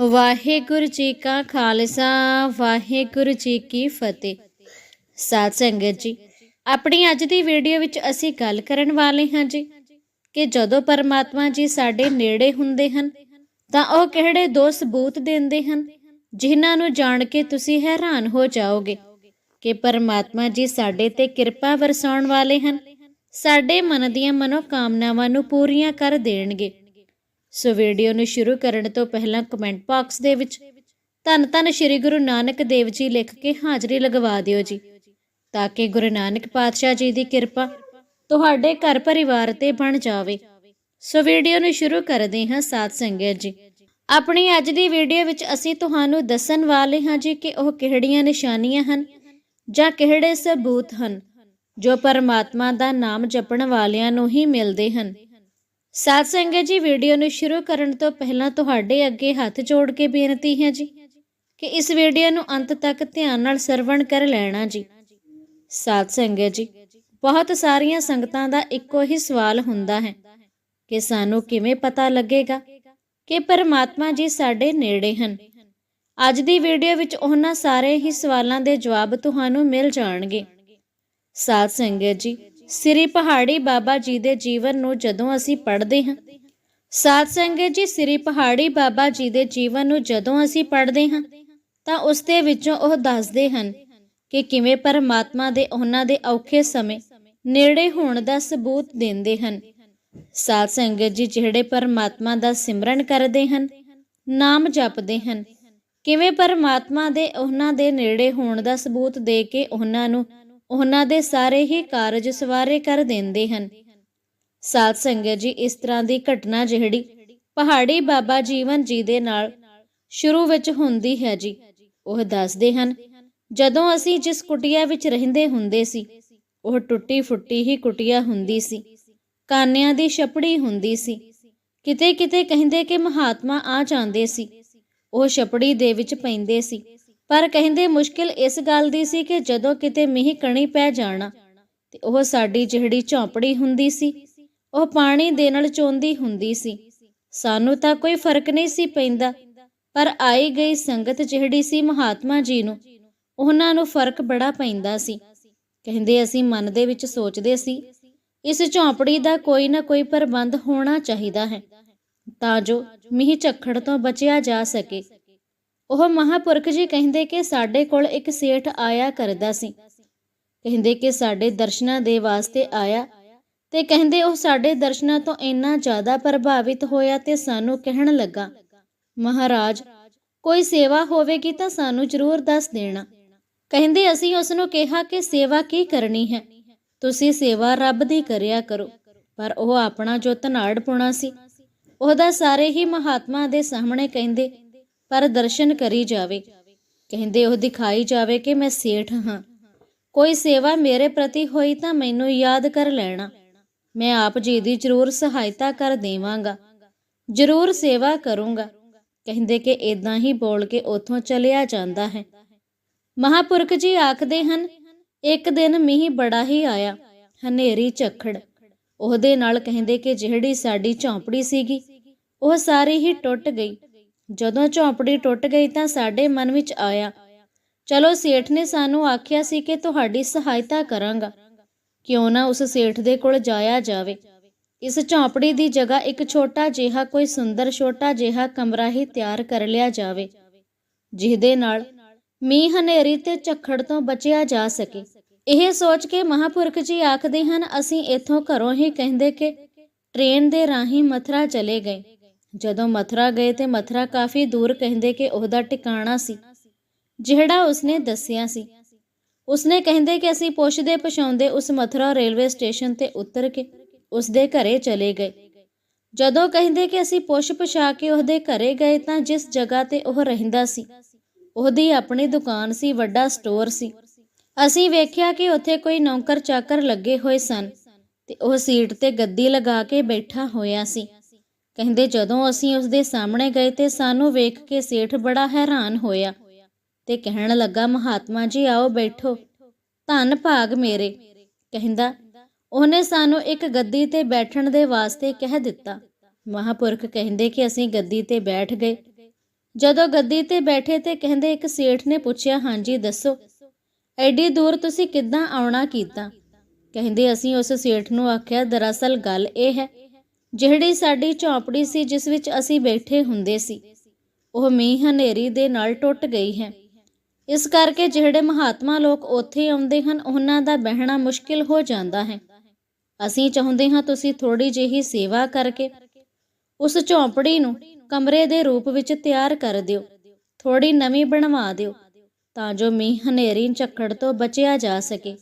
ਵਾਹਿਗੁਰੂ ਜੀ ਕਾ ਖਾਲਸਾ, ਵਾਹਿਗੁਰੂ ਜੀ ਕੀ ਫਤਿਹ। ਸਾਧ ਸੰਗਤ ਜੀ, ਆਪਣੀ ਅੱਜ ਦੀ ਵੀਡੀਓ ਵਿੱਚ ਅਸੀਂ ਗੱਲ ਕਰਨ ਵਾਲੇ ਹਾਂ ਜੀ ਕਿ ਜਦੋਂ ਪਰਮਾਤਮਾ ਜੀ ਸਾਡੇ ਨੇੜੇ ਹੁੰਦੇ ਹਨ, ਤਾਂ ਉਹ ਕਿਹੜੇ ਦੋ ਸਬੂਤ ਦਿੰਦੇ ਹਨ, ਜਿਨ੍ਹਾਂ ਨੂੰ ਜਾਣ ਕੇ ਤੁਸੀਂ ਹੈਰਾਨ ਹੋ ਜਾਓਗੇ ਕਿ ਪਰਮਾਤਮਾ ਜੀ ਸਾਡੇ ਤੇ ਕਿਰਪਾ ਵਰਸਾਉਣ ਵਾਲੇ ਹਨ, ਸਾਡੇ ਮਨ ਦੀਆਂ ਮਨੋਕਾਮਨਾਵਾਂ ਨੂੰ ਪੂਰੀਆਂ ਕਰ ਦੇਣਗੇ। ਸੋ ਵੀਡੀਓ ਨੂੰ ਸ਼ੁਰੂ ਕਰਨ ਤੋਂ ਪਹਿਲਾਂ ਕਮੈਂਟ ਬਾਕਸ ਦੇ ਵਿੱਚ ਧੰਨ ਧੰਨ ਸ੍ਰੀ ਗੁਰੂ ਨਾਨਕ ਦੇਵ ਜੀ ਲਿਖ ਕੇ ਹਾਜ਼ਰੀ ਲਗਵਾ ਦਿਓ ਜੀ, ਤਾਂ ਕਿ ਗੁਰੂ ਨਾਨਕ ਪਾਤਸ਼ਾਹ ਜੀ ਦੀ ਕਿਰਪਾ ਤੁਹਾਡੇ ਘਰ ਪਰਿਵਾਰ ਤੇ ਬਣ ਜਾਵੇ। ਸੋ ਵੀਡੀਓ ਨੂੰ ਸ਼ੁਰੂ ਕਰਦੇ ਹਾਂ ਸਾਧ ਸੰਗਤ ਜੀ। ਆਪਣੀ ਅੱਜ ਦੀ ਵੀਡੀਓ ਵਿੱਚ ਅਸੀਂ ਤੁਹਾਨੂੰ ਦੱਸਣ ਵਾਲੇ ਹਾਂ ਜੀ ਕਿ ਉਹ ਕਿਹੜੀਆਂ ਨਿਸ਼ਾਨੀਆਂ ਹਨ ਜਾਂ ਕਿਹੜੇ ਸਬੂਤ ਹਨ ਜੋ ਪਰਮਾਤਮਾ ਦਾ ਨਾਮ ਜਪਣ ਵਾਲਿਆਂ ਨੂੰ ਹੀ ਮਿਲਦੇ ਹਨ। ਸਾਧ ਸੰਗਤ ਜੀ ਵੀਡੀਓ ਨੂੰ ਸ਼ੁਰੂ ਕਰਨ ਤੋਂ ਪਹਿਲਾਂ ਤੁਹਾਡੇ ਅੱਗੇ ਹੱਥ ਜੋੜ ਕੇ ਬੇਨਤੀ ਹੈ ਜੀ ਕਿ ਇਸ ਵੀਡੀਓ ਨੂੰ ਅੰਤ ਤੱਕ ਧਿਆਨ ਨਾਲ ਸਰਵਣ ਕਰ ਲੈਣਾ ਜੀ। ਸਾਧ ਸੰਗਤ ਜੀ, ਬਹੁਤ ਸਾਰੀਆਂ ਸੰਗਤਾਂ ਦਾ ਇੱਕੋ ਹੀ ਸਵਾਲ ਹੁੰਦਾ ਹੈ ਕਿ ਸਾਨੂੰ ਕਿਵੇਂ ਪਤਾ ਲੱਗੇਗਾ ਕਿ ਪਰਮਾਤਮਾ ਜੀ ਸਾਡੇ ਨੇੜੇ ਹਨ। ਅੱਜ ਦੀ ਵੀਡੀਓ ਵਿੱਚ ਉਹਨਾਂ ਸਾਰੇ ਹੀ ਸਵਾਲਾਂ ਦੇ ਜਵਾਬ ਤੁਹਾਨੂੰ ਮਿਲ ਜਾਣਗੇ। ਸਾਧ ਸੰਗਤ ਜੀ ਸ੍ਰੀ ਪਹਾੜੀ ਬਾਬਾ ਜੀ ਦੇ ਜੀਵਨ ਨੂੰ ਜਦੋਂ ਅਸੀਂ ਪੜ੍ਹਦੇ ਹਾਂ, ਸਾਧ ਸੰਗਤ ਜੀ ਸ੍ਰੀ ਪਹਾੜੀ ਬਾਬਾ ਜੀ ਦੇ ਜੀਵਨ ਨੂੰ ਜਦੋਂ ਅਸੀਂ ਪੜ੍ਹਦੇ ਹਾਂ, ਤਾਂ ਉਸ ਦੇ ਵਿੱਚੋਂ ਉਹ ਦੱਸਦੇ ਹਨ ਕਿ ਕਿਵੇਂ ਪਰਮਾਤਮਾ ਦੇ ਉਹਨਾਂ ਦੇ ਔਖੇ ਸਮੇਂ ਨੇੜੇ ਹੋਣ ਦਾ ਸਬੂਤ ਦਿੰਦੇ ਹਨ। ਸਾਧ ਸੰਗਤ ਜੀ ਜਿਹੜੇ ਪਰਮਾਤਮਾ ਦਾ ਸਿਮਰਨ ਕਰਦੇ ਹਨ, ਨਾਮ ਜਪਦੇ ਹਨ, ਕਿਵੇਂ ਪਰਮਾਤਮਾ ਦੇ ਉਹਨਾਂ ਦੇ ਨੇੜੇ ਹੋਣ ਦਾ ਸਬੂਤ ਦੇ ਕੇ ਉਹਨਾਂ ਨੂੰ ਉਹਨਾਂ ਦੇ ਸਾਰੇ ਹੀ ਕਾਰਜ ਸਵਾਰੇ ਕਰ ਦਿੰਦੇ ਹਨ। ਸਾਧ ਸੰਗਤ ਜੀ, ਇਸ ਤਰ੍ਹਾਂ ਦੀ ਘਟਨਾ ਜਿਹੜੀ ਪਹਾੜੀ ਬਾਬਾ ਜੀਵਨ ਜੀ ਦੇ ਨਾਲ ਸ਼ੁਰੂ ਵਿੱਚ ਹੁੰਦੀ ਹੈ ਜੀ, ਉਹ ਦੱਸਦੇ ਹਨ, ਜਦੋਂ ਅਸੀਂ ਜਿਸ ਕੁਟਿਆ ਵਿੱਚ ਰਹਿੰਦੇ ਹੁੰਦੇ ਸੀ, ਉਹ ਟੁੱਟੀ ਫੁੱਟੀ ਹੀ ਕੁਟੀਆ ਹੁੰਦੀ ਸੀ, ਕਾਨਿਆਂ ਦੀ ਛਪੜੀ ਹੁੰਦੀ ਸੀ ਕਿਤੇ ਕਿਤੇ ਕਹਿੰਦੇ ਕਿ ਮਹਾਤਮਾ ਆ ਜਾਂਦੇ ਸੀ, ਉਹ ਛਪੜੀ ਦੇ ਵਿੱਚ ਪੈਂਦੇ ਸੀ ਪਰ ਕਹਿੰਦੇ ਮੁਸ਼ਕਿਲ ਇਸ ਗੱਲ ਦੀ ਸੀ ਕਿ ਜਦੋਂ ਕਿਤੇ ਮੀਂਹ ਕਣੀ ਪੈ ਜਾਣਾ, ਤੇ ਉਹ ਸਾਡੀ ਜਿਹੜੀ ਝੌਂਪੜੀ ਹੁੰਦੀ ਸੀ, ਉਹ ਪਾਣੀ ਦੇ ਨਾਲ ਚੋਂਦੀ ਹੁੰਦੀ ਸੀ। ਸਾਨੂੰ ਤਾਂ ਕੋਈ ਫ਼ਰਕ ਨਹੀਂ ਸੀ ਪੈਂਦਾ, ਪਰ ਆਈ ਗਈ ਸੰਗਤ ਜਿਹੜੀ ਸੀ ਮਹਾਤਮਾ ਜੀ ਨੂੰ, ਉਹਨਾਂ ਨੂੰ ਫ਼ਰਕ ਬੜਾ ਪੈਂਦਾ ਸੀ। ਕਹਿੰਦੇ ਅਸੀਂ ਮਨ ਦੇ ਵਿੱਚ ਸੋਚਦੇ ਸੀ, ਇਸ ਝੌਂਪੜੀ ਦਾ ਕੋਈ ਨਾ ਕੋਈ ਪ੍ਰਬੰਧ ਹੋਣਾ ਚਾਹੀਦਾ ਹੈ, ਤਾਂ ਜੋ ਮੀਂਹ ਝੱਖੜ ਤੋਂ ਬਚਿਆ ਜਾ ਸਕੇ। ਉਹ ਮਹਾਪੁਰਖ ਜੀ ਕਹਿੰਦੇ ਕਿ ਸਾਡੇ ਕੋਲ ਇੱਕ ਸੇਠ ਆਇਆ ਕਰਦਾ ਸੀ। ਕਹਿੰਦੇ ਕਿ ਸਾਡੇ ਦਰਸ਼ਨਾਂ ਦੇ ਵਾਸਤੇ ਆਇਆ ਤੇ ਕਹਿੰਦੇ ਉਹ ਸਾਡੇ ਦਰਸ਼ਨਾਂ ਤੋਂ ਇੰਨਾ ਜ਼ਿਆਦਾ ਪ੍ਰਭਾਵਿਤ ਹੋਇਆ ਤੇ ਸਾਨੂੰ ਕਹਿਣ ਲੱਗਾ, ਮਹਾਰਾਜ, ਕੋਈ ਸੇਵਾ ਹੋਵੇਗੀ ਤਾਂ ਸਾਨੂੰ ਜ਼ਰੂਰ ਦੱਸ ਦੇਣਾ। ਕਹਿੰਦੇ ਅਸੀਂ ਉਸ ਨੂੰ ਕਿਹਾ ਕਿ ਸੇਵਾ ਕੀ ਕਰਨੀ ਹੈ? ਤੁਸੀਂ ਸੇਵਾ ਰੱਬ ਦੀ ਕਰਿਆ ਕਰੋ, ਪਰ ਉਹ ਆਪਣਾ ਜੋ ਧਨਾੜ ਪੁਣਾ ਸੀ, ਉਹਦਾ ਸਾਰੇ ਹੀ ਮਹਾਤਮਾ ਦੇ ਸਾਹਮਣੇ ਕਹਿੰਦੇ ਪਰ ਦਰਸ਼ਨ ਕਰੀ ਜਾਵੇ। ਕਹਿੰਦੇ, ਉਹ ਦਿਖਾਈ ਜਾਵੇ ਕਿ ਮੈਂ ਸੇਠ ਹਾਂ। ਕੋਈ ਸੇਵਾ ਮੇਰੇ ਪ੍ਰਤੀ ਹੋਈ ਤਾਂ ਮੈਨੂੰ ਯਾਦ ਕਰ ਲੈਣਾ। ਮੈਂ ਆਪ ਜੀ ਦੀ ਜ਼ਰੂਰ ਸਹਾਇਤਾ ਕਰ ਦੇਵਾਂਗਾ। ਜ਼ਰੂਰ ਸੇਵਾ ਕਰੂੰਗਾ। ਕਹਿੰਦੇ ਕਿ ਇਦਾਂ ਹੀ ਬੋਲ ਕੇ ਉਥੋਂ ਚਲਿਆ ਜਾਂਦਾ ਹੈ। ਮਹਾਪੁਰਖ ਜੀ ਆਖਦੇ ਹਨ, ਇੱਕ ਦਿਨ ਮੀਂਹ ਬੜਾ ਹੀ ਆਇਆ, ਹਨੇਰੀ ਝੱਖੜ। ਉਹਦੇ ਨਾਲ ਕਹਿੰਦੇ ਕਿ ਜਿਹੜੀ ਸਾਡੀ ਝੌਂਪੜੀ ਸੀਗੀ, ਉਹ ਸਾਰੀ ਹੀ ਟੁੱਟ ਗਈ। ਜਦੋਂ ਝੌਂਪੜੀ ਟੁੱਟ ਗਈ ਤਾਂ ਸਾਡੇ ਮਨ ਵਿੱਚ ਆਇਆ, ਚਲੋ ਸੇਠ ਨੇ ਸਾਨੂੰ ਆਖਿਆ ਸੀ ਕਿ ਤੁਹਾਡੀ ਸਹਾਇਤਾ ਕਰਾਂਗਾ, ਕਿਉਂ ਨਾ ਉਸ ਸੇਠ ਦੇ ਕੋਲ ਜਾਇਆ ਜਾਵੇ। ਇਸ ਝੌਂਪੜੀ ਦੀ ਜਗ੍ਹਾ ਇੱਕ ਛੋਟਾ ਜਿਹਾ ਕੋਈ ਸੁੰਦਰ ਛੋਟਾ ਜਿਹਾ ਕਮਰਾ ਹੀ ਤਿਆਰ ਕਰ ਲਿਆ ਜਾਵੇ, ਜਿਹਦੇ ਨਾਲ ਮੀਂਹ ਹਨੇਰੀ ਤੇ ਝੱਖੜ ਤੋਂ ਬਚਿਆ ਜਾ ਸਕੇ। ਇਹ ਸੋਚ ਕੇ ਮਹਾਪੁਰਖ ਜੀ ਆਖਦੇ ਹਨ, ਅਸੀਂ ਇੱਥੋਂ ਘਰੋਂ ਹੀ ਕਹਿੰਦੇ ਕਿ ਟ੍ਰੇਨ ਦੇ ਰਾਹੀਂ ਮਥਰਾ ਚਲੇ ਗਏ। ਜਦੋਂ ਮਥਰਾ ਗਏ ਤੇ ਮਥਰਾ ਕਾਫੀ ਦੂਰ ਕਹਿੰਦੇ ਕਿ ਉਹਦਾ ਟਿਕਾਣਾ ਸੀ, ਜਿਹੜਾ ਉਸਨੇ ਦੱਸਿਆ ਸੀ। ਉਸਨੇ ਕਹਿੰਦੇ ਕਿ ਅਸੀਂ ਪੁੱਛਦੇ ਪਛਾਉਂਦੇ ਉਸ ਮਥਰਾ ਰੇਲਵੇ ਸਟੇਸ਼ਨ ਤੇ ਉਤਰ ਕੇ ਉਸਦੇ ਘਰੇ ਚਲੇ ਗਏ। ਜਦੋਂ ਕਹਿੰਦੇ ਕਿ ਅਸੀਂ ਪੁੱਛ ਪਛਾ ਕੇ ਉਹਦੇ ਘਰੇ ਗਏ ਤਾਂ ਜਿਸ ਜਗ੍ਹਾ ਤੇ ਉਹ ਰਹਿੰਦਾ ਸੀ, ਉਹਦੀ ਆਪਣੀ ਦੁਕਾਨ ਸੀ, ਵੱਡਾ ਸਟੋਰ ਸੀ। ਅਸੀਂ ਵੇਖਿਆ ਕਿ ਉੱਥੇ ਕੋਈ ਨੌਕਰ ਚਾਕਰ ਲੱਗੇ ਹੋਏ ਸਨ ਤੇ ਉਹ ਸੀਟ ਤੇ ਗੱਦੀ ਲਗਾ ਕੇ ਬੈਠਾ ਹੋਇਆ ਸੀ। ਕਹਿੰਦੇ ਜਦੋਂ ਅਸੀਂ ਉਸ ਦੇ ਸਾਹਮਣੇ ਗਏ ਤੇ ਸਾਨੂੰ ਵੇਖ ਕੇ ਸੇਠ ਬੜਾ ਹੈਰਾਨ ਹੋਇਆ ਤੇ ਕਹਿਣ ਲੱਗਾ, ਮਹਾਤਮਾ ਜੀ, ਆਓ ਬੈਠੋ, ਧੰਨ ਭਾਗ ਮੇਰੇ। ਕਹਿੰਦਾ, ਉਹਨੇ ਸਾਨੂੰ ਇੱਕ ਗੱਦੀ ਤੇ ਬੈਠਣ ਦੇ ਵਾਸਤੇ ਕਹਿ ਦਿੱਤਾ। ਮਹਾਪੁਰਖ ਕਹਿੰਦੇ ਕਿ ਅਸੀਂ ਗੱਦੀ ਤੇ ਬੈਠ ਗਏ। ਜਦੋਂ ਗੱਦੀ ਤੇ ਬੈਠੇ ਤੇ ਕਹਿੰਦੇ ਇੱਕ ਸੇਠ ਨੇ ਪੁੱਛਿਆ, ਹਾਂਜੀ, ਦੱਸੋ, ਐਡੀ ਦੂਰ ਤੁਸੀਂ ਕਿੱਦਾਂ ਆਉਣਾ ਕੀਤਾ? ਕਹਿੰਦੇ, ਅਸੀਂ ਉਸ ਸੇਠ ਨੂੰ ਆਖਿਆ, ਦਰਅਸਲ ਗੱਲ ਇਹ ਹੈ ਜਿਹੜੀ ਸਾਡੀ ਝੌਂਪੜੀ ਸੀ, ਜਿਸ ਵਿੱਚ ਅਸੀਂ ਬੈਠੇ ਹੁੰਦੇ ਸੀ, ਉਹ ਮੀਂਹ ਹਨੇਰੀ ਦੇ ਨਾਲ ਟੁੱਟ ਗਈ ਹੈ। ਇਸ ਕਰਕੇ ਜਿਹੜੇ ਮਹਾਤਮਾ ਲੋਕ ਉੱਥੇ ਆਉਂਦੇ ਹਨ, ਉਹਨਾਂ ਦਾ ਬਹਿਣਾ ਮੁਸ਼ਕਿਲ ਹੋ ਜਾਂਦਾ ਹੈ। ਅਸੀਂ ਚਾਹੁੰਦੇ ਹਾਂ ਤੁਸੀਂ ਥੋੜੀ ਜਿਹੀ ਸੇਵਾ ਕਰਕੇ ਉਸ ਝੌਂਪੜੀ ਨੂੰ ਕਮਰੇ ਦੇ ਰੂਪ ਵਿੱਚ ਤਿਆਰ ਕਰ ਦਿਓ ਥੋੜੀ ਨਵੀਂ ਬਣਵਾ ਦਿਓ, ਤਾਂ ਜੋ ਮੀਂਹ ਹਨੇਰੀ ਝੱਖੜ ਤੋਂ ਬਚਿਆ ਜਾ ਸਕੇ।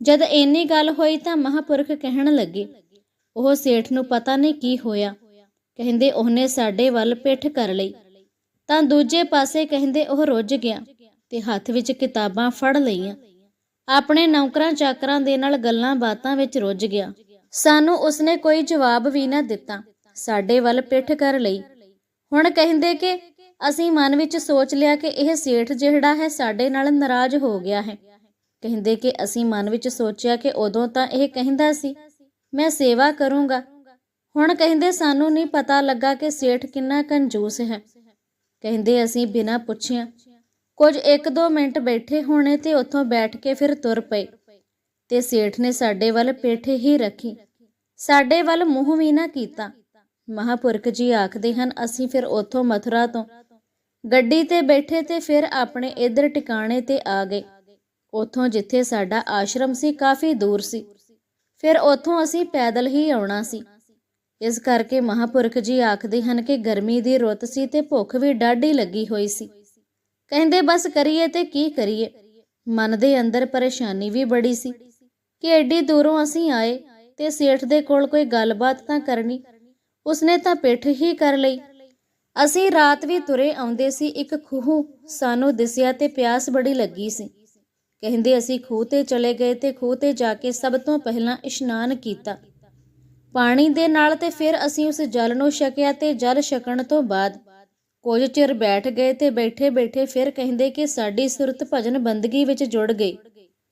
ਜਦ ਇੰਨੀ ਗੱਲ ਹੋਈ ਤਾਂ ਮਹਾਪੁਰਖ ਕਹਿਣ ਲੱਗੇ ਉਹ ਸੇਠ ਨੂੰ ਪਤਾ ਨਹੀਂ ਕੀ ਹੋਇਆ। ਕਹਿੰਦੇ ਉਹਨੇ ਸਾਡੇ ਵੱਲ ਪਿੱਠ ਕਰ ਲਈ। ਤਾਂ ਦੂਜੇ ਪਾਸੇ ਕਹਿੰਦੇ ਉਹ ਰੁੱਝ ਗਿਆ ਤੇ ਹੱਥ ਵਿੱਚ ਕਿਤਾਬਾਂ ਫੜ ਲਈਆਂ। ਆਪਣੇ ਨੌਕਰਾਂ ਚਾਕਰਾਂ ਦੇ ਨਾਲ ਗੱਲਾਂ ਬਾਤਾਂ ਵਿੱਚ ਰੁੱਝ ਗਿਆ। ਸਾਨੂੰ ਉਸਨੇ ਕੋਈ ਜਵਾਬ ਵੀ ਨਾ ਦਿੱਤਾ। ਸਾਡੇ ਵੱਲ ਪਿੱਠ ਕਰ ਲਈ। ਹੁਣ ਕਹਿੰਦੇ ਕਿ ਅਸੀਂ ਮਨ ਵਿੱਚ ਸੋਚ ਲਿਆ ਕਿ ਇਹ ਸੇਠ ਜਿਹੜਾ ਹੈ ਸਾਡੇ ਨਾਲ ਨਾਰਾਜ਼ ਹੋ ਗਿਆ ਹੈ। ਕਹਿੰਦੇ ਕਿ ਅਸੀਂ ਮਨ ਵਿੱਚ ਸੋਚਿਆ ਕਿ ਉਦੋਂ ਤਾਂ ਇਹ ਕਹਿੰਦਾ ਸੀ ਮੈਂ ਸੇਵਾ ਕਰੂੰਗਾ। ਹੁਣ ਕਹਿੰਦੇ ਸਾਨੂੰ ਨਹੀਂ ਪਤਾ ਲੱਗਾ ਕਿ ਸੇਠ ਕਿੰਨਾ ਕੰਜੂਸ ਹੈ। ਕਹਿੰਦੇ ਅਸੀਂ ਬਿਨਾਂ ਪੁੱਛਿਆ ਕੁਝ 1-2 ਮਿੰਟ ਬੈਠੇ ਹੋਣੇ ਤੇ ਉੱਥੋਂ ਬੈਠ ਕੇ ਫਿਰ ਤੁਰ ਪਏ। ਤੇ ਸੇਠ ਨੇ ਸਾਡੇ ਵੱਲ ਪਿੱਠ ਹੀ ਰੱਖੀ। ਸਾਡੇ ਵੱਲ ਮੂੰਹ ਵੀ ਨਾ ਕੀਤਾ। ਮਹਾਪੁਰਖ ਜੀ ਆਖਦੇ ਹਨ, ਅਸੀਂ ਫਿਰ ਉੱਥੋਂ ਮਥੁਰਾ ਤੋਂ। ਗੱਡੀ ਤੇ ਬੈਠੇ ਤੇ ਫਿਰ ਆਪਣੇ ਇਧਰ ਟਿਕਾਣੇ ਤੇ ਆ ਗਏ। ਉੱਥੋਂ ਜਿੱਥੇ ਸਾਡਾ ਆਸ਼ਰਮ ਸੀ, ਕਾਫੀ ਦੂਰ ਸੀ। ਫਿਰ ਉੱਥੋਂ ਅਸੀਂ ਪੈਦਲ ਹੀ ਆਉਣਾ ਸੀ। ਇਸ ਕਰਕੇ ਮਹਾਪੁਰਖ ਜੀ ਆਖਦੇ ਹਨ ਕਿ ਗਰਮੀ ਦੀ ਰੁੱਤ ਸੀ ਤੇ ਭੁੱਖ ਵੀ ਡਾਢੀ ਲੱਗੀ ਹੋਈ ਸੀ। ਕਹਿੰਦੇ, ਬਸ ਕਰੀਏ ਤੇ ਕੀ ਕਰੀਏ? ਮਨ ਦੇ ਅੰਦਰ ਪਰੇਸ਼ਾਨੀ ਵੀ ਬੜੀ ਸੀ ਕਿ ਐਡੀ ਦੂਰੋਂ ਅਸੀਂ ਆਏ ਤੇ ਸੇਠ ਦੇ ਕੋਲ ਕੋਈ ਗੱਲਬਾਤ ਤਾਂ ਕਰਨੀ। ਉਸਨੇ ਤਾਂ ਪਿੱਠ ਹੀ ਕਰ ਲਈ। ਅਸੀਂ ਰਾਤ ਵੀ ਤੁਰੇ ਆਉਂਦੇ ਸੀ, ਇੱਕ ਖੂਹ ਸਾਨੂੰ ਦਿਸਿਆ ਤੇ ਪਿਆਸ ਬੜੀ ਲੱਗੀ ਸੀ। ਕਹਿੰਦੇ ਅਸੀਂ ਖੂਹ ਤੇ ਚਲੇ ਗਏ ਤੇ ਖੂਹ ਤੇ ਜਾ ਕੇ ਸਭ ਤੋਂ ਪਹਿਲਾਂ ਇਸ਼ਨਾਨ ਕੀਤਾ। ਪਾਣੀ ਦੇ ਨਾਲ ਤੇ ਫਿਰ ਅਸੀਂ ਉਸ ਜਲ ਨੂੰ ਛਕਿਆ ਤੇ ਜਲ ਛਕਣ ਤੋਂ ਬਾਅਦ ਕੁਝ ਚਿਰ ਬੈਠ ਗਏ ਤੇ ਬੈਠੇ ਬੈਠੇ ਫਿਰ ਕਹਿੰਦੇ ਕਿ ਸਾਡੀ ਸੁਰਤ ਭਜਨ ਬੰਦਗੀ ਵਿੱਚ ਜੁੜ ਗਈ।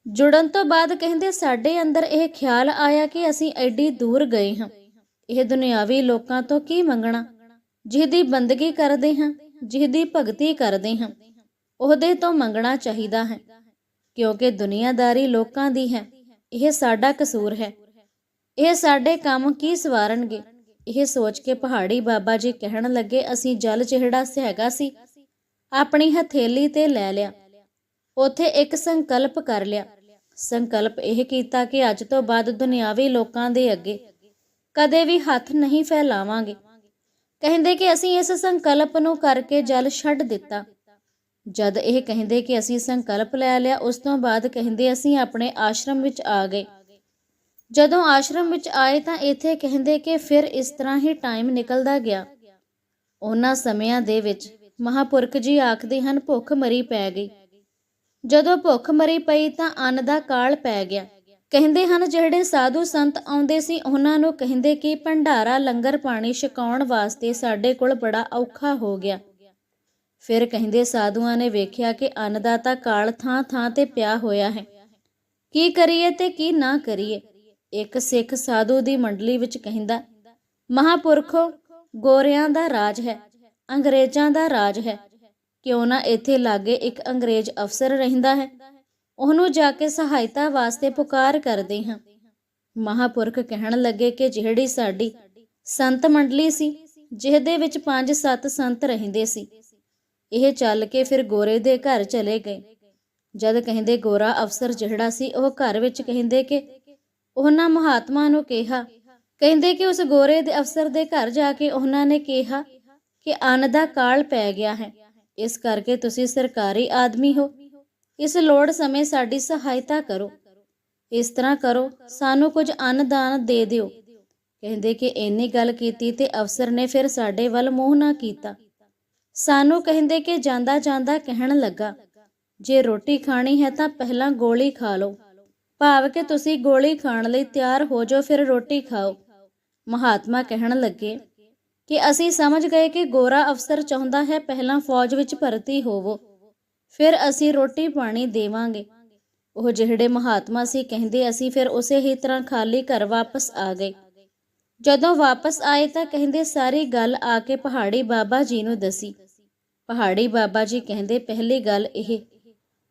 ਜੁੜਨ ਤੋਂ ਬਾਅਦ ਕਹਿੰਦੇ ਸਾਡੇ ਅੰਦਰ ਇਹ ਖਿਆਲ ਆਇਆ ਕਿ ਅਸੀਂ ਐਡੀ ਦੂਰ ਗਏ ਹਾਂ। ਇਹ ਦੁਨਿਆਵੀ ਲੋਕਾਂ ਤੋਂ ਕੀ ਮੰਗਣਾ? ਜਿਹਦੀ ਬੰਦਗੀ ਕਰਦੇ ਹਾਂ, ਜਿਹਦੀ ਭਗਤੀ ਕਰਦੇ ਹਾਂ, ਉਹਦੇ ਤੋਂ ਮੰਗਣਾ ਚਾਹੀਦਾ ਹੈ। ਕਿਉਂਕਿ ਦੁਨੀਆਦਾਰੀ ਲੋਕਾਂ ਦੀ ਹੈ। ਇਹ ਸਾਡਾ ਕਸੂਰ ਹੈ। ਇਹ ਸਾਡੇ ਕੰਮ ਕੀ ਸਵਾਰਨਗੇ? ਇਹ ਸੋਚ ਕੇ ਪਹਾੜੀ ਬਾਬਾ ਜੀ ਕਹਿਣ ਲੱਗੇ, ਅਸੀਂ ਜਲ ਜਿਹੜਾ ਹੈਗਾ ਸੀ। ਆਪਣੀ ਹਥੇਲੀ ਤੇ ਲੈ ਲਿਆ। ਉਥੇ ਇੱਕ ਸੰਕਲਪ ਕਰ ਲਿਆ। ਸੰਕਲਪ ਇਹ ਕੀਤਾ ਕਿ ਅੱਜ ਤੋਂ ਬਾਅਦ ਦੁਨਿਆਵੀ ਲੋਕਾਂ ਦੇ ਅੱਗੇ ਕਦੇ ਵੀ ਹੱਥ ਨਹੀਂ ਫੈਲਾਵਾਂਗੇ। ਕਹਿੰਦੇ ਕਿ ਅਸੀਂ ਇਸ ਸੰਕਲਪ ਨੂੰ ਕਰਕੇ ਜਲ ਛੱਡ ਦਿੱਤਾ। ਜਦ ਇਹ ਕਹਿੰਦੇ ਕਿ ਅਸੀਂ ਸੰਕਲਪ ਲੈ ਲਿਆ, ਉਸ ਤੋਂ ਬਾਅਦ ਕਹਿੰਦੇ ਅਸੀਂ ਆਪਣੇ ਆਸ਼ਰਮ ਵਿੱਚ ਆ ਗਏ। ਜਦੋਂ ਆਸ਼ਰਮ ਵਿੱਚ ਆਏ ਤਾਂ ਇੱਥੇ ਕਹਿੰਦੇ ਕਿ ਫਿਰ ਇਸ ਤਰ੍ਹਾਂ ਹੀ ਟਾਈਮ ਨਿਕਲਦਾ ਗਿਆ। ਉਹਨਾਂ ਸਮਿਆਂ ਦੇ ਵਿੱਚ ਮਹਾਪੁਰਖ ਜੀ ਆਖਦੇ ਹਨ, ਭੁੱਖ ਮਰੀ ਪੈ ਗਈ। ਜਦੋਂ ਭੁੱਖ ਮਰੀ ਪਈ ਤਾਂ ਅੰਨ ਦਾ ਕਾਲ ਪੈ ਗਿਆ। ਕਹਿੰਦੇ ਹਨ, ਜਿਹੜੇ ਸਾਧੂ ਸੰਤ ਆਉਂਦੇ ਸੀ, ਉਹਨਾਂ ਨੂੰ ਕਹਿੰਦੇ ਕਿ ਭੰਡਾਰਾ, ਲੰਗਰ ਪਾਣੀ ਛਕਾਉਣ ਵਾਸਤੇ ਸਾਡੇ ਕੋਲ ਬੜਾ ਔਖਾ ਹੋ ਗਿਆ। ਫਿਰ ਕਹਿੰਦੇ ਸਾਧੂਆਂ ਨੇ ਵੇਖਿਆ ਕਿ ਅੰਨ ਦਾ ਤਾਂ ਕਾਲ ਥਾਂ ਥਾਂ ਤੇ ਪਿਆ ਹੋਇਆ ਹੈ। ਕੀ ਕਰੀਏ ਤੇ ਕੀ ਨਾ ਕਰੀਏ? ਇੱਕ ਸਿੱਖ ਸਾਧੂ ਦੀ ਮੰਡਲੀ ਵਿੱਚ ਕਹਿੰਦਾ, ਮਹਾਪੁਰਖੋ, ਗੋਰਿਆਂ ਦਾ ਰਾਜ ਹੈ, ਅੰਗਰੇਜ਼ਾਂ ਦਾ ਰਾਜ ਹੈ। ਕਿਉਂ ਨਾ ਇੱਥੇ ਲਾਗੇ ਇੱਕ ਅੰਗਰੇਜ਼ ਅਫਸਰ ਰਹਿੰਦਾ ਹੈ। ਉਹਨੂੰ ਜਾ ਕੇ ਸਹਾਇਤਾ ਵਾਸਤੇ ਪੁਕਾਰ ਕਰਦੇ ਹਾਂ। ਮਹਾਪੁਰਖ ਕਹਿਣ ਲੱਗੇ ਕਿ ਜਿਹੜੀ ਸਾਡੀ ਸੰਤ ਮੰਡਲੀ ਸੀ, ਜਿਹਦੇ ਵਿੱਚ 5-7 ਸੰਤ ਰਹਿੰਦੇ ਸੀ ਇਹ ਚੱਲ ਕੇ ਫਿਰ ਗੋਰੇ ਦੇ ਘਰ ਚਲੇ ਗਏ। ਜਦ ਕਹਿੰਦੇ ਗੋਰਾ ਅਫਸਰ ਜਿਹੜਾ ਸੀ, ਉਹ ਘਰ ਵਿੱਚ ਕਹਿੰਦੇ ਕਿ ਉਹਨਾਂ ਮਹਾਤਮਾ ਨੂੰ ਕਿਹਾ। ਕਹਿੰਦੇ ਕਿ ਉਸ ਗੋਰੇ ਦੇ ਅਫਸਰ ਦੇ ਘਰ ਜਾ ਕੇ ਉਹਨਾਂ ਨੇ ਕਿਹਾ ਕਿ ਅੰਨ ਦਾ ਕਾਲ ਪੈ ਗਿਆ ਹੈ। ਇਸ ਕਰਕੇ ਤੁਸੀਂ ਸਰਕਾਰੀ ਆਦਮੀ ਹੋ। ਇਸ ਲੋੜ ਸਮੇਂ ਸਾਡੀ ਸਹਾਇਤਾ ਕਰੋ। ਇਸ ਤਰ੍ਹਾਂ ਕਰੋ, ਸਾਨੂੰ ਕੁਝ ਅੰਨ ਦਾਨ ਦੇ ਦਿਓ। ਕਹਿੰਦੇ ਕਿ ਇੰਨੀ ਗੱਲ ਕੀਤੀ ਤੇ ਅਫਸਰ ਨੇ ਫਿਰ ਸਾਡੇ ਵੱਲ ਮੂੰਹ ਨਾ ਕੀਤਾ। ਸਾਨੂੰ ਕਹਿੰਦੇ ਕਿ ਜਾਂਦਾ ਜਾਂਦਾ ਕਹਿਣ ਲੱਗਾ, ਜੇ ਰੋਟੀ ਖਾਣੀ ਹੈ ਤਾਂ ਪਹਿਲਾਂ ਗੋਲੀ ਖਾ ਲਓ। ਭਾਵ ਕਿ ਤੁਸੀਂ ਗੋਲੀ ਖਾਣ ਲਈ ਤਿਆਰ ਹੋ ਜਾਓ, ਫਿਰ ਰੋਟੀ ਖਾਓ। ਮਹਾਤਮਾ ਕਹਿਣ ਲੱਗੇ ਕਿ ਅਸੀਂ ਸਮਝ ਗਏ ਕਿ ਗੋਰਾ ਅਫਸਰ ਚਾਹੁੰਦਾ ਹੈ ਪਹਿਲਾਂ ਫੌਜ ਵਿੱਚ ਭਰਤੀ ਹੋਵੋ, ਫਿਰ ਅਸੀਂ ਰੋਟੀ ਪਾਣੀ ਦੇਵਾਂਗੇ। ਉਹ ਜਿਹੜੇ ਮਹਾਤਮਾ ਸੀ, ਕਹਿੰਦੇ ਅਸੀਂ ਫਿਰ ਉਸੇ ਹੀ ਤਰ੍ਹਾਂ ਖਾਲੀ ਘਰ ਵਾਪਸ ਆ ਗਏ। ਜਦੋਂ ਵਾਪਸ ਆਏ ਤਾਂ ਕਹਿੰਦੇ ਸਾਰੀ ਗੱਲ ਆ ਕੇ ਪਹਾੜੀ ਬਾਬਾ ਜੀ ਨੂੰ ਦਸੀ। ਪਹਾੜੀ ਬਾਬਾ ਜੀ ਕਹਿੰਦੇ, ਪਹਿਲੀ ਗੱਲ ਇਹ,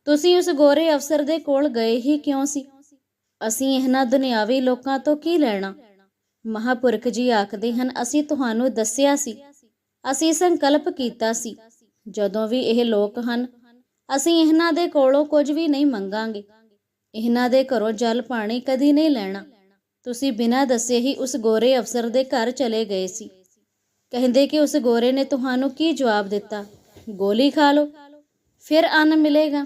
ਤੁਸੀਂ ਉਸ ਗੋਰੇ ਅਫਸਰ ਦੇ ਕੋਲ ਗਏ ਹੀ ਕਿਉਂ ਸੀ? ਅਸੀਂ ਇਹਨਾਂ ਦੁਨਿਆਵੀ ਲੋਕਾਂ ਤੋਂ ਕੀ ਲੈਣਾ? ਮਹਾਪੁਰਖ ਜੀ ਆਖਦੇ ਹਨ, ਅਸੀਂ ਤੁਹਾਨੂੰ ਦੱਸਿਆ ਸੀ। ਅਸੀਂ ਸੰਕਲਪ ਕੀਤਾ ਸੀ। ਜਦੋਂ ਵੀ ਇਹ ਲੋਕ ਹਨ, ਅਸੀਂ ਇਹਨਾਂ ਦੇ ਕੋਲੋਂ ਕੁਝ ਵੀ ਨਹੀਂ ਮੰਗਾਂਗੇ। ਇਹਨਾਂ ਦੇ ਘਰੋਂ ਜਲ ਪਾਣੀ ਕਦੀ ਨਹੀਂ ਲੈਣਾ। ਤੁਸੀਂ ਬਿਨਾਂ ਦੱਸੇ ਹੀ ਉਸ ਗੋਰੇ ਅਫਸਰ ਦੇ ਘਰ ਚਲੇ ਗਏ ਸੀ। ਕਹਿੰਦੇ ਕਿ ਉਸ ਗੋਰੇ ਨੇ ਤੁਹਾਨੂੰ ਕੀ ਜਵਾਬ ਦਿੱਤਾ? ਗੋਲੀ ਖਾ ਲਓ। ਫਿਰ ਅੰਨ ਮਿਲੇਗਾ।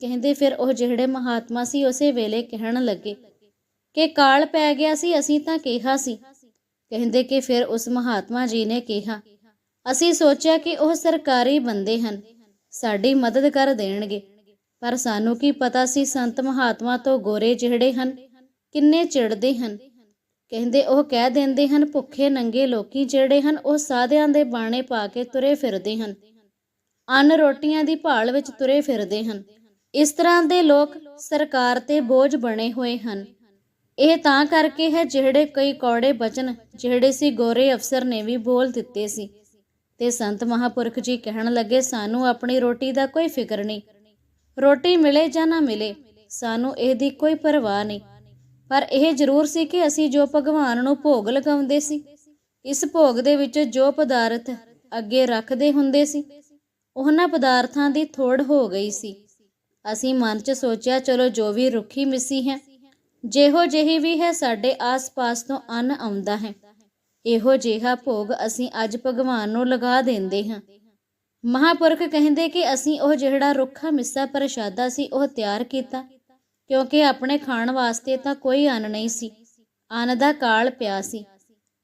ਕਹਿੰਦੇ ਫਿਰ ਉਹ ਜਿਹੜੇ ਮਹਾਤਮਾ ਸੀ ਉਸੇ ਵੇਲੇ ਕਹਿਣ ਲੱਗੇ ਕਿ ਕਾਲ ਪੈ ਗਿਆ ਸੀ, ਅਸੀਂ ਤਾਂ ਕਿਹਾ ਸੀ। ਕਹਿੰਦੇ ਕਿ ਫਿਰ ਉਸ ਮਹਾਤਮਾ ਜੀ ਨੇ ਕਿਹਾ, ਅਸੀਂ ਸੋਚਿਆ ਕਿ ਉਹ ਸਰਕਾਰੀ ਬੰਦੇ ਹਨ, ਸਾਡੀ ਮਦਦ ਕਰ ਦੇਣਗੇ। ਪਰ ਸਾਨੂੰ ਕੀ ਪਤਾ ਸੀ ਸੰਤ ਮਹਾਤਮਾ ਤੋਂ ਗੋਰੇ ਜਿਹੜੇ ਹਨ ਕਿੰਨੇ ਚਿੜਦੇ ਹਨ? ਕਹਿੰਦੇ, ਉਹ ਕਹਿ ਦਿੰਦੇ ਹਨ, ਭੁੱਖੇ ਨੰਗੇ ਲੋਕੀ ਜਿਹੜੇ ਹਨ, ਉਹ ਸਾਧਿਆਂ ਦੇ ਬਾਣੇ ਪਾ ਕੇ ਤੁਰੇ ਫਿਰਦੇ ਹਨ। ਅੰਨ ਰੋਟੀਆਂ ਦੀ ਭਾਲ ਵਿੱਚ ਤੁਰੇ ਫਿਰਦੇ ਹਨ। ਇਸ ਤਰ੍ਹਾਂ ਦੇ ਲੋਕ ਸਰਕਾਰ ਤੇ ਬੋਝ ਬਣੇ ਹੋਏ ਹਨ। ਇਹ ਤਾਂ ਕਰਕੇ ਹੈ, ਜਿਹੜੇ ਕਈ ਕੌੜੇ ਬਚਨ, ਜਿਹੜੇ ਸੀ ਗੋਰੇ ਅਫਸਰ ਨੇ ਵੀ ਬੋਲ ਦਿੱਤੇ ਸੀ। ਤੇ ਸੰਤ ਮਹਾਪੁਰਖ ਜੀ ਕਹਿਣ ਲੱਗੇ, ਸਾਨੂੰ ਆਪਣੀ ਰੋਟੀ ਦਾ ਕੋਈ ਫਿਕਰ ਨਹੀਂ। ਰੋਟੀ ਮਿਲੇ ਜਾਂ ਨਾ ਮਿਲੇ, ਸਾਨੂੰ ਇਹਦੀ ਕੋਈ ਪਰਵਾਹ ਨਹੀਂ। ਪਰ ਇਹ ਜ਼ਰੂਰ ਸੀ ਕਿ ਅਸੀਂ ਜੋ ਭਗਵਾਨ ਨੂੰ ਭੋਗ ਲਗਾਉਂਦੇ ਸੀ, ਇਸ ਭੋਗ ਦੇ ਵਿੱਚ ਜੋ ਪਦਾਰਥ ਅੱਗੇ ਰੱਖਦੇ ਹੁੰਦੇ ਸੀ, ਉਹਨਾਂ ਪਦਾਰਥਾਂ ਦੀ ਥੋੜ ਹੋ ਗਈ ਸੀ। ਅਸੀਂ ਮਨ 'ਚ ਸੋਚਿਆ, ਚਲੋ ਜੋ ਵੀ ਰੁੱਖੀ ਮਿੱਸੀ ਹੈ, ਜਿਹੋ ਜਿਹੀ ਵੀ ਹੈ ਸਾਡੇ ਆਸ-ਪਾਸ ਤੋਂ ਅੰਨ ਆਉਂਦਾ ਹੈ। ਇਹੋ ਜਿਹਾ ਭੋਗ ਅਸੀਂ ਅੱਜ ਭਗਵਾਨ ਨੂੰ ਲਗਾ ਦਿੰਦੇ ਹਾਂ। ਮਹਾਪੁਰਖ ਕਹਿੰਦੇ ਕਿ ਅਸੀਂ ਉਹ ਜਿਹੜਾ ਰੁੱਖਾ ਮਿੱਸਾ ਪ੍ਰਸ਼ਾਦਾ ਸੀ, ਉਹ ਤਿਆਰ ਕੀਤਾ। ਕਿਉਂਕਿ ਆਪਣੇ ਖਾਣ ਵਾਸਤੇ ਤਾਂ ਕੋਈ ਅੰਨ ਨਹੀਂ ਸੀ। ਅੰਨ ਦਾ ਕਾਲ ਪਿਆ ਸੀ।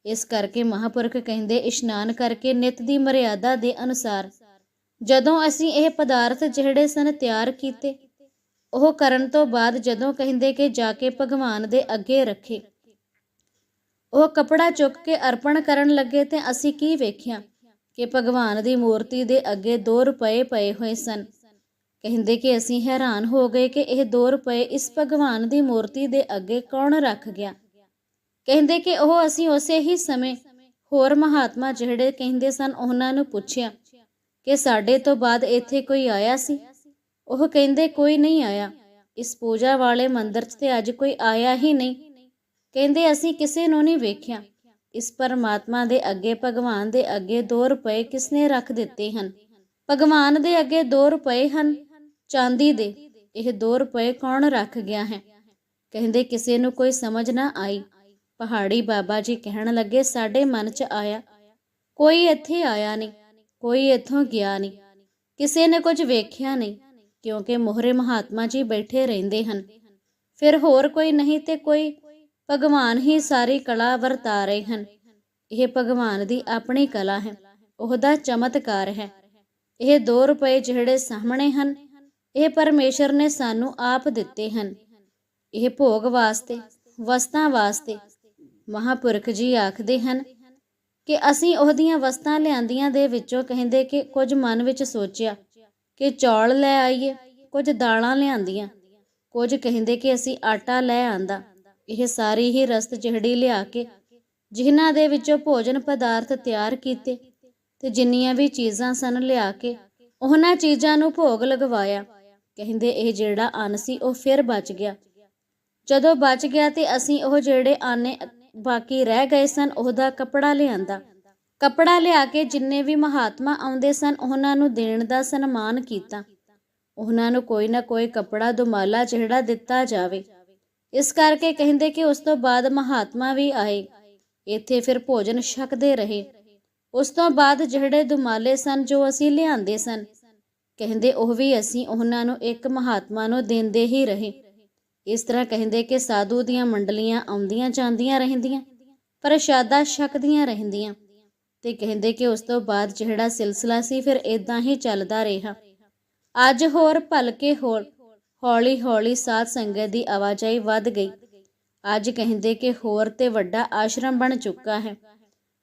ਇਸ ਕਰਕੇ ਮਹਾਪੁਰਖ ਕਹਿੰਦੇ, ਇਸ਼ਨਾਨ ਕਰਕੇ ਨਿਤ ਦੀ ਮਰਿਆਦਾ ਦੇ ਅਨੁਸਾਰ, ਜਦੋਂ ਅਸੀਂ ਇਹ ਪਦਾਰਥ ਜਿਹੜੇ ਸਨ ਤਿਆਰ ਕੀਤੇ, ਉਹ ਕਰਨ ਤੋਂ ਬਾਅਦ ਜਦੋਂ ਕਹਿੰਦੇ ਕਿ ਜਾ ਕੇ ਭਗਵਾਨ ਦੇ ਅੱਗੇ ਰੱਖੇ, ਉਹ ਕਪੜਾ ਚੁੱਕ ਕੇ ਅਰਪਣ ਕਰਨ ਲੱਗੇ ਤੇ ਅਸੀਂ ਕੀ ਵੇਖਿਆ? ਕਿ ਭਗਵਾਨ ਦੀ ਮੂਰਤੀ ਦੇ ਅੱਗੇ 2 ਰੁਪਏ ਪਏ ਹੋਏ ਸਨ। ਕਹਿੰਦੇ ਕਿ ਅਸੀਂ ਹੈਰਾਨ ਹੋ ਗਏ ਕਿ ਇਹ 2 ਰੁਪਏ ਇਸ ਭਗਵਾਨ ਦੀ ਮੂਰਤੀ ਦੇ ਅੱਗੇ ਕੌਣ ਰੱਖ ਗਿਆ। ਕਹਿੰਦੇ ਕਿ ਉਹ ਅਸੀਂ ਉਸੇ ਹੀ ਸਮੇਂ ਹੋਰ ਮਹਾਤਮਾ ਜਿਹੜੇ ਕਹਿੰਦੇ ਸਨ ਉਹਨਾਂ ਨੂੰ ਪੁੱਛਿਆ ਕਿ ਸਾਡੇ ਤੋਂ ਬਾਅਦ ਇੱਥੇ ਕੋਈ ਆਇਆ ਸੀ? ਉਹ ਕਹਿੰਦੇ, ਕੋਈ ਨਹੀਂ ਆਇਆ। ਇਸ ਪੂਜਾ ਵਾਲੇ ਮੰਦਿਰ 'ਚ ਤੇ ਅੱਜ ਕੋਈ ਆਇਆ ਹੀ ਨਹੀਂ। ਕਹਿੰਦੇ, ਅਸੀਂ ਕਿਸੇ ਨੂੰ ਨਹੀਂ ਵੇਖਿਆ। ਇਸ ਪਰਮਾਤਮਾ ਦੇ ਅੱਗੇ, ਭਗਵਾਨ ਦੇ ਅੱਗੇ 2 ਰੁਪਏ ਕਿਸਨੇ ਰੱਖ ਦਿੱਤੇ ਹਨ? ਭਗਵਾਨ ਦੇ ਅੱਗੇ 2 ਰੁਪਏ ਹਨ ਚਾਂਦੀ ਦੇ, ਇਹ 2 ਰੁਪਏ ਕੌਣ ਰੱਖ ਗਿਆ ਹੈ? ਕਹਿੰਦੇ ਕਿਸੇ ਨੂੰ ਕੋਈ ਸਮਝ ਨਾ ਆਈ। ਪਹਾੜੀ ਬਾਬਾ ਜੀ ਕਹਿਣ ਲੱਗੇ, ਸਾਡੇ ਮਨ 'ਚ ਆਇਆ, ਕੋਈ ਇੱਥੇ ਆਇਆ ਨਹੀਂ, ਕੋਈ ਇੱਥੋਂ ਗਿਆ ਨਹੀਂ, ਕਿਸੇ ਨੇ ਕੁਝ ਵੇਖਿਆ ਨਹੀਂ, ਕਿਉਂਕਿ ਮੋਹਰੇ ਮਹਾਤਮਾ ਜੀ ਬੈਠੇ ਰਹਿੰਦੇ ਹਨ। ਫਿਰ ਹੋਰ ਕੋਈ ਨਹੀਂ ਤੇ ਕੋਈ ਭਗਵਾਨ ਹੀ ਸਾਰੀ ਕਲਾ ਵਰਤਾ ਰਹੇ ਹਨ। ਇਹ ਭਗਵਾਨ ਦੀ ਆਪਣੀ ਕਲਾ ਹੈ, ਉਹਦਾ ਚਮਤਕਾਰ ਹੈ। ਇਹ 2 ਰੁਪਏ ਜਿਹੜੇ ਸਾਹਮਣੇ ਹਨ ਇਹ ਪਰਮੇਸ਼ਰ ਨੇ ਸਾਨੂੰ ਆਪ ਦਿੱਤੇ ਹਨ। ਇਹ ਭੋਗ ਵਾਸਤੇ, ਵਸਤਾਂ ਵਾਸਤੇ ਮਹਾਪੁਰਖ ਜੀ ਆਖਦੇ ਹਨ ਕਿ ਅਸੀਂ ਉਹਦੀਆਂ ਵਸਤਾਂ ਲਿਆਂਦੀਆਂ ਦੇ ਵਿੱਚੋਂ ਕਹਿੰਦੇ ਕਿ ਕੁਝ ਮਨ ਵਿੱਚ ਸੋਚਿਆ ਕਿ ਚੌਲ ਲੈ ਆਈਏ, ਕੁਝ ਦਾਲਾਂ ਲਿਆਂਦੀਆਂ, ਕੁਝ ਕਹਿੰਦੇ ਕਿ ਅਸੀਂ ਆਟਾ ਲੈ ਆਂਦਾ। ਇਹ ਸਾਰੀ ਹੀ ਰਸਤ ਜਿਹੜੀ ਲਿਆ ਕੇ ਜਿਨ੍ਹਾਂ ਦੇ ਵਿੱਚੋਂ ਭੋਜਨ ਪਦਾਰਥ ਤਿਆਰ ਕੀਤੇ ਤੇ ਜਿੰਨੀਆਂ ਵੀ ਚੀਜ਼ਾਂ ਸਨ ਲਿਆ ਕੇ, ਉਹਨਾਂ ਚੀਜ਼ਾਂ ਨੂੰ ਭੋਗ ਲਗਵਾਇਆ। ਕਹਿੰਦੇ ਇਹ ਜਿਹੜਾ ਅੰਨ ਸੀ, ਉਹ ਫਿਰ ਬਚ ਗਿਆ। ਜਦੋਂ ਬਚ ਗਿਆ ਤੇ ਅਸੀਂ ਉਹ ਜਿਹੜੇ ਆਨੇ ਬਾਕੀ ਰਹਿ ਗਏ ਸਨ, ਉਹਦਾ ਕਪੜਾ ਲਿਆਂਦਾ। ਕਪੜਾ ਲਿਆ ਕੇ ਜਿੰਨੇ ਵੀ ਮਹਾਤਮਾ ਆਉਂਦੇ ਸਨ, ਉਹਨਾਂ ਨੂੰ ਦੇਣ ਦਾ ਸਨਮਾਨ ਕੀਤਾ। ਉਹਨਾਂ ਨੂੰ ਕੋਈ ਨਾ ਕੋਈ ਕਪੜਾ ਦੁਮਾਲਾ ਜਿਹੜਾ ਦਿੱਤਾ ਜਾਵੇ। ਇਸ ਕਰਕੇ ਕਹਿੰਦੇ ਕਿ ਉਸ ਤੋਂ ਬਾਅਦ ਮਹਾਤਮਾ ਵੀ ਆਏ। ਇੱਥੇ ਫਿਰ ਭੋਜਨ ਛਕਦੇ ਰਹੇ। ਉਸ ਤੋਂ ਬਾਅਦ ਜਿਹੜੇ ਦੁਮਾਲੇ ਸਨ, ਜੋ ਅਸੀਂ ਲਿਆਂਦੇ ਸਨ ਕਹਿੰਦੇ, ਉਹ ਵੀ ਅਸੀਂ ਉਹਨਾਂ ਨੂੰ ਇੱਕ ਮਹਾਤਮਾ ਨੂੰ ਦਿੰਦੇ ਹੀ ਰਹੇ। ਇਸ ਤਰ੍ਹਾਂ ਕਹਿੰਦੇ ਕਿ ਸਾਧੂ ਦੀਆਂ ਮੰਡਲੀਆਂ ਆਉਂਦੀਆਂ ਜਾਂਦੀਆਂ ਰਹਿੰਦੀਆਂ ਪ੍ਰਸ਼ਾਦਾ ਛਕਦੀਆਂ ਰਹਿੰਦੀਆਂ। ਤੇ ਕਹਿੰਦੇ ਕਿ ਉਸ ਤੋਂ ਬਾਅਦ ਜਿਹੜਾ ਸਿਲਸਿਲਾ ਸੀ, ਫਿਰ ਇਦਾਂ ਹੀ ਚੱਲਦਾ ਰਿਹਾ। ਅੱਜ ਹੋਰ ਭਲਕੇ ਹੋਰ ਹੌਲੀ ਹੌਲੀ ਸਾਧ ਸੰਗਤ ਦੀ ਆਵਾਜਾਈ ਵੱਧ ਗਈ। ਅੱਜ ਕਹਿੰਦੇ ਕਿ ਹੋਰ ਤੇ ਵੱਡਾ ਆਸ਼ਰਮ ਬਣ ਚੁੱਕਾ ਹੈ।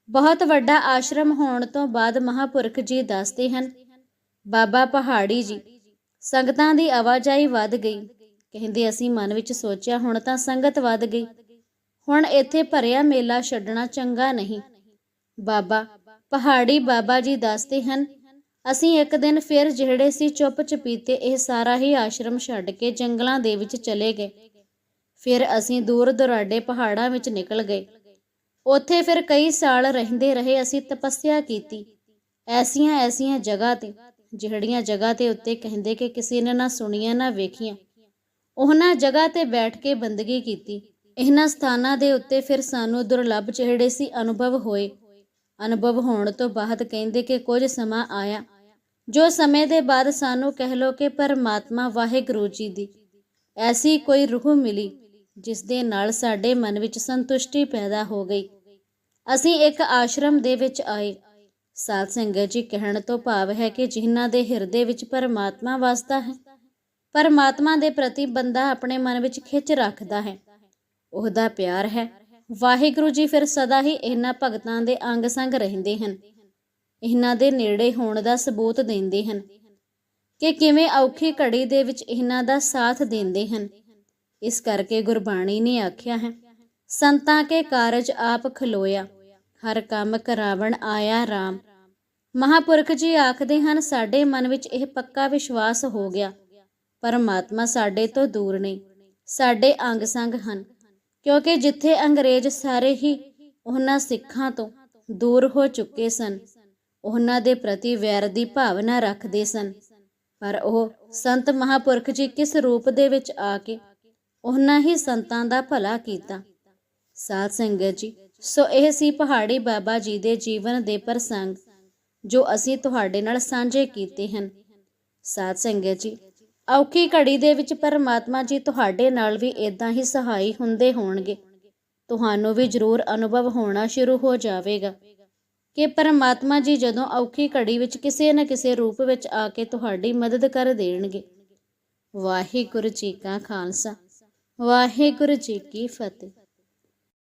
ਬਹੁਤ ਵੱਡਾ ਆਸ਼ਰਮ ਹੋਣ ਤੋਂ ਬਾਅਦ ਮਹਾਪੁਰਖ ਜੀ ਦੱਸਦੇ ਹਨ ਬਾਬਾ ਪਹਾੜੀ ਜੀ, ਸੰਗਤਾਂ ਦੀ ਆਵਾਜਾਈ ਵੱਧ ਗਈ। ਕਹਿੰਦੇ ਅਸੀਂ ਮਨ ਵਿੱਚ ਸੋਚਿਆ, ਹੁਣ ਤਾਂ ਸੰਗਤ ਵੱਧ ਗਈ। ਹੁਣ ਇੱਥੇ ਭਰਿਆ ਮੇਲਾ ਛੱਡਣਾ ਚੰਗਾ ਨਹੀਂ। ਬਾਬਾ, ਪਹਾੜੀ ਬਾਬਾ ਜੀ ਦੱਸਦੇ ਹਨ, ਅਸੀਂ ਇੱਕ ਦਿਨ ਫਿਰ ਜਿਹੜੇ ਸੀ ਚੁੱਪ ਚਪੀਤੇ ਇਹ ਸਾਰਾ ਹੀ ਆਸ਼ਰਮ ਛੱਡ ਕੇ ਜੰਗਲਾਂ ਦੇ ਵਿੱਚ ਚਲੇ ਗਏ। ਫਿਰ ਅਸੀਂ ਦੂਰ ਦੁਰਾਡੇ ਪਹਾੜਾਂ ਵਿੱਚ ਨਿਕਲ ਗਏ। ਉੱਥੇ ਫਿਰ ਕਈ ਸਾਲ ਰਹਿੰਦੇ ਰਹੇ, ਅਸੀਂ ਤਪੱਸਿਆ ਕੀਤੀ। ਐਸੀਆਂ ਐਸੀਆਂ ਜਗ੍ਹਾ ਤੇ ਜਿਹੜੀਆਂ ਜਗ੍ਹਾ ਤੇ ਉੱਤੇ ਕਹਿੰਦੇ ਕਿ ਕਿਸੇ ਨੇ ਨਾ ਸੁਣੀਆਂ, ਨਾ ਵੇਖੀਆਂ। ਉਹਨਾਂ ਜਗ੍ਹਾ ਤੇ ਬੈਠ ਕੇ ਬੰਦਗੀ ਕੀਤੀ। ਇਹਨਾਂ ਸਥਾਨਾਂ ਦੇ ਉੱਤੇ ਫਿਰ ਸਾਨੂੰ ਦੁਰਲੱਭ ਜਿਹੜੇ ਸੀ ਅਨੁਭਵ ਹੋਏ। ਅਨੁਭਵ ਹੋਣ ਤੋਂ ਬਾਅਦ ਕਹਿੰਦੇ ਕਿ ਕੁਝ ਸਮਾਂ ਆਇਆ। ਜੋ ਸਮੇਂ ਦੇ ਬਾਅਦ ਸਾਨੂੰ ਕਹਿ ਲੋ ਕਿ ਪਰਮਾਤਮਾ ਵਾਹਿਗੁਰੂ ਜੀ ਦੀ ਐਸੀ ਕੋਈ ਰੂਹ ਮਿਲੀ, ਜਿਸ ਦੇ ਨਾਲ ਸਾਡੇ ਮਨ ਵਿੱਚ ਸੰਤੁਸ਼ਟੀ ਪੈਦਾ ਹੋ ਗਈ। ਅਸੀਂ ਇੱਕ ਆਸ਼ਰਮ ਦੇ ਵਿੱਚ ਆਏ। ਸਾਧ ਸੰਗਤ ਜੀ, ਕਹਿਣ ਤੋਂ ਭਾਵ ਹੈ ਕਿ ਜਿਨ੍ਹਾਂ ਦੇ ਹਿਰਦੇ ਵਿੱਚ ਪਰਮਾਤਮਾ ਵਸਦਾ ਹੈ, ਪਰਮਾਤਮਾ ਦੇ ਪ੍ਰਤੀ ਬੰਦਾ ਆਪਣੇ ਮਨ ਵਿੱਚ ਖਿੱਚ ਰੱਖਦਾ ਹੈ। ਉਹਦਾ ਪਿਆਰ ਹੈ। ਵਾਹਿਗੁਰੂ ਜੀ ਫਿਰ ਸਦਾ ਹੀ ਇਹਨਾਂ ਭਗਤਾਂ ਦੇ ਅੰਗ ਸੰਗ ਰਹਿੰਦੇ ਹਨ। ਇਹਨਾਂ ਦੇ ਨੇੜੇ ਹੋਣ ਦਾ ਸਬੂਤ ਦਿੰਦੇ ਹਨ ਕਿ ਕਿਵੇਂ ਔਖੀ ਘੜੀ ਦੇ ਵਿੱਚ ਇਹਨਾਂ ਦਾ ਸਾਥ ਦਿੰਦੇ ਹਨ। ਇਸ ਕਰਕੇ ਗੁਰਬਾਣੀ ਨੇ ਆਖਿਆ ਹੈ, ਸੰਤਾਂ ਕੇ ਕਾਰਜ ਆਪ ਖਲੋਇਆ। ਹਰ ਕੰਮ ਕਰਾਵਣ ਆਇਆ RAM ਮਹਾਪੁਰਖ ਜੀ ਆਖਦੇ ਹਨ, ਸਾਡੇ ਮਨ ਵਿੱਚ ਇਹ ਪੱਕਾ ਵਿਸ਼ਵਾਸ ਹੋ ਗਿਆ। ਪਰਮਾਤਮਾ ਸਾਡੇ ਤੋਂ ਦੂਰ ਨਹੀਂ, ਸਾਡੇ ਅੰਗ ਸੰਗ ਹਨ। ਕਿਉਂਕਿ ਜਿੱਥੇ ਅੰਗਰੇਜ਼ ਸਾਰੇ ਹੀ ਉਹਨਾਂ ਸਿੱਖਾਂ ਤੋਂ ਦੂਰ ਹੋ ਚੁੱਕੇ ਸਨ, ਉਹਨਾਂ ਦੇ ਪ੍ਰਤੀ ਵੈਰ ਦੀ ਭਾਵਨਾ ਰੱਖਦੇ ਸਨ। ਪਰ ਉਹ ਸੰਤ ਮਹਾਪੁਰਖ ਜੀ ਕਿਸ ਰੂਪ ਦੇ ਵਿੱਚ ਆ ਕੇ ਉਹਨਾਂ ਹੀ ਸੰਤਾਂ ਦਾ ਭਲਾ ਕੀਤਾ। ਸਾਧ ਸੰਗਤ ਜੀ ਸੋ ਇਹ ਸੀ ਪਹਾੜੀ ਬਾਬਾ ਜੀ ਦੇ ਜੀਵਨ ਦੇ ਪ੍ਰਸੰਗ, ਜੋ ਅਸੀਂ ਤੁਹਾਡੇ ਨਾਲ ਸਾਂਝੇ ਕੀਤੇ ਹਨ। ਸਾਧ ਸੰਗਤ ਜੀ, ਔਖੀ ਘੜੀ ਦੇ ਵਿੱਚ ਪਰਮਾਤਮਾ ਜੀ ਤੁਹਾਡੇ ਨਾਲ ਵੀ ਇਦਾਂ ਹੀ ਸਹਾਈ ਹੁੰਦੇ ਹੋਣਗੇ। ਤੁਹਾਨੂੰ ਵੀ ਜ਼ਰੂਰ ਅਨੁਭਵ ਹੋਣਾ ਸ਼ੁਰੂ ਹੋ ਜਾਵੇਗਾ। ਕਿ ਪਰਮਾਤਮਾ ਜੀ ਜਦੋਂ ਔਖੀ ਘੜੀ ਵਿੱਚ ਕਿਸੇ ਨਾ ਕਿਸੇ ਰੂਪ ਵਿੱਚ ਆ ਕੇ ਤੁਹਾਡੀ ਮਦਦ ਕਰ ਦੇਣਗੇ। ਵਾਹਿਗੁਰੂ ਜੀ ਕਾ ਖਾਲਸਾ, ਵਾਹਿਗੁਰੂ ਜੀ ਕੀ ਫਤਿਹ।